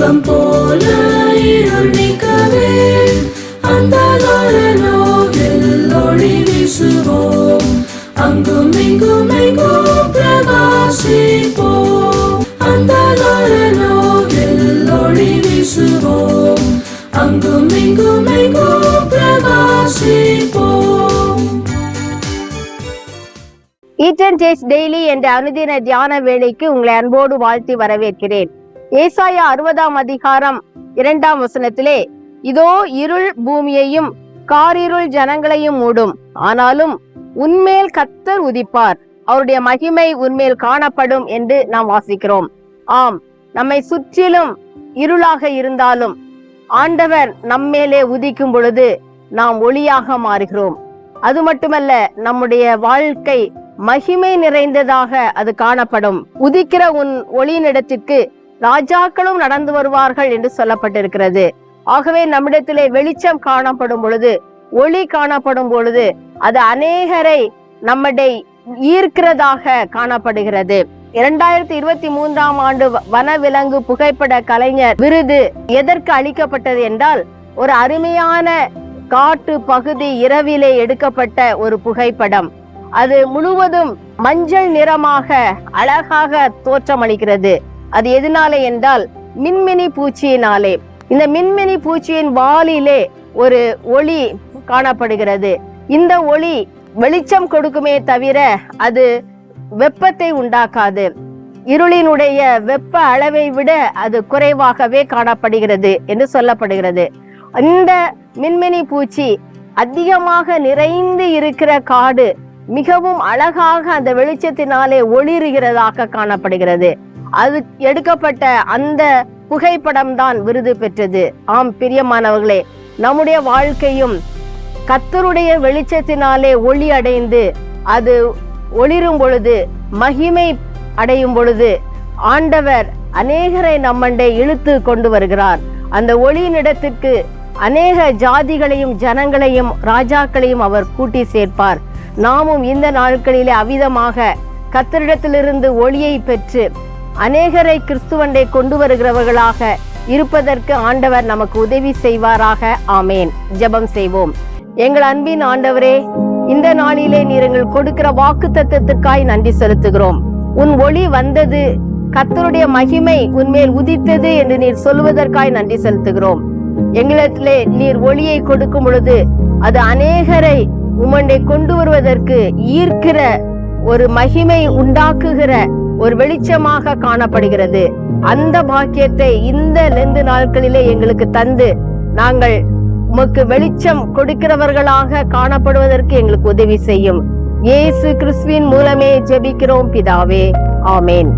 தீபம் போல இருள் நீக்கவே அந்தகார நோவில் ஒளி வீசுவோம். அங்கும் இங்கும் எங்கும் பிரகாசிப்போம். அந்தகார நோவில் ஒளி வீசுவோம். அங்கும் இங்கும் எங்கும் பிரகாசிப்போம். ஈட்டன் டேஸ்ட் டெய்லி என்ற அனுதின தியான வேலைக்கு உங்களை அன்போடு வாழ்த்தி வரவேற்கிறேன். ஏசாயா அறுபதாம் அதிகாரம் இரண்டாம் வசனத்திலே இதோ இருள் பூமியையும் காரிருள் ஜனங்களையும் மூடும். ஆனாலும் உன்மேல் கத்தர் உதிப்பார். அவருடைய மகிமை உன்மேல் காணப்படும் என்று நாம் வாசிக்கிறோம். ஆம் நம்மை சுற்றிலும் இருளாக இருந்தாலும் ஆண்டவர் நம்மேலே உதிக்கும் பொழுது நாம் ஒளியாக மாறுகிறோம். அது மட்டுமல்ல நம்முடைய வாழ்க்கை மகிமை நிறைந்ததாக அது காணப்படும். உதிக்கிற உன் ஒளியினிடத்திற்கு ராஜாக்களும் நடந்து வருவார்கள் என்று சொல்லப்பட்டிருக்கிறது. ஆகவே நம்மிடத்திலே வெளிச்சம் காணப்படும் பொழுது ஒளி காணப்படும் பொழுது அது அநேகரை நம்மடை ஈர்க்கிறதாக காணப்படுகிறது. இரண்டாயிரத்தி இருபத்தி மூன்றாம் ஆண்டு வனவிலங்கு புகைப்பட கலைஞர் விருது எதற்கு அளிக்கப்பட்டது என்றால் ஒரு அருமையான காட்டு பகுதி இரவிலே எடுக்கப்பட்ட ஒரு புகைப்படம். அது முழுவதும் மஞ்சள் நிறமாக அழகாக தோற்றமளிக்கிறது. அது எதனாலே என்றால் மின்மினி பூச்சியினாலே. இந்த மின்மினி பூச்சியின் வாலிலே ஒரு ஒளி காணப்படுகிறது. இந்த ஒளி வெளிச்சம் கொடுக்குமே தவிர அது வெப்பத்தை உண்டாக்காது. இருளினுடைய வெப்ப அளவை விட அது குறைவாகவே காணப்படுகிறது என்று சொல்லப்படுகிறது. இந்த மின்மினி பூச்சி அதிகமாக நிறைந்து இருக்கிற காடு மிகவும் அழகாக அந்த வெளிச்சத்தினாலே ஒளிருகிறதாக காணப்படுகிறது. அது எடுக்கப்பட்ட அந்த புகைப்படம் தான் விருது பெற்றது. ஆம் பிரியமானவர்களே நம்முடைய வாழ்க்கையும் கத்தருடைய வெளிச்சத்தினாலே ஒளி அடைந்து அது ஒளிரும் பொழுது மகிமை அடையும் பொழுது ஆண்டவர் அநேகரை நம்மண்டை இழுத்து கொண்டு வருகிறார். அந்த ஒளியினிடத்திற்கு அநேக ஜாதிகளையும் ஜனங்களையும் ராஜாக்களையும் அவர் கூட்டி சேர்ப்பார். நாமும் இந்த நாட்களிலே அவிதமாக கத்தரிடத்திலிருந்து ஒளியை பெற்று அநேகரை கிறிஸ்துவண்டை கொண்டு வருகிறவர்களாக இருப்பதற்கு ஆண்டவர் நமக்கு உதவி செய்வாராக. ஆமேன். ஜெபம் செய்வோம். எங்கள் அன்பின் ஆண்டவரே இந்த நாளிலே நீர் எங்கள் கொடுக்கிற வாக்கு தத்துவத்துக்காய் நன்றி செலுத்துகிறோம். உன் ஒளி வந்தது கத்தருடைய மகிமை உன்மேல் உதித்தது என்று நீர் சொல்வதற்காய் நன்றி செலுத்துகிறோம். எங்களிடத்திலே நீர் ஒளியை கொடுக்கும் பொழுது அது அநேகரை உமண்டை கொண்டு வருவதற்கு ஈர்க்கிற ஒரு மகிமை உண்டாக்குகிற ஒரு வெளிச்சமாக காணப்படுகிறது. அந்த பாக்கியத்தை இந்த ரெண்டு நாட்களிலே எங்களுக்கு தந்து நாங்கள் உமக்கு வெளிச்சம் கொடுக்கிறவர்களாக காணப்படுவதற்கு எங்களுக்கு உதவி செய்யும். இயேசு கிறிஸ்துவின் மூலமே ஜெபிக்கிறோம் பிதாவே. ஆமேன்.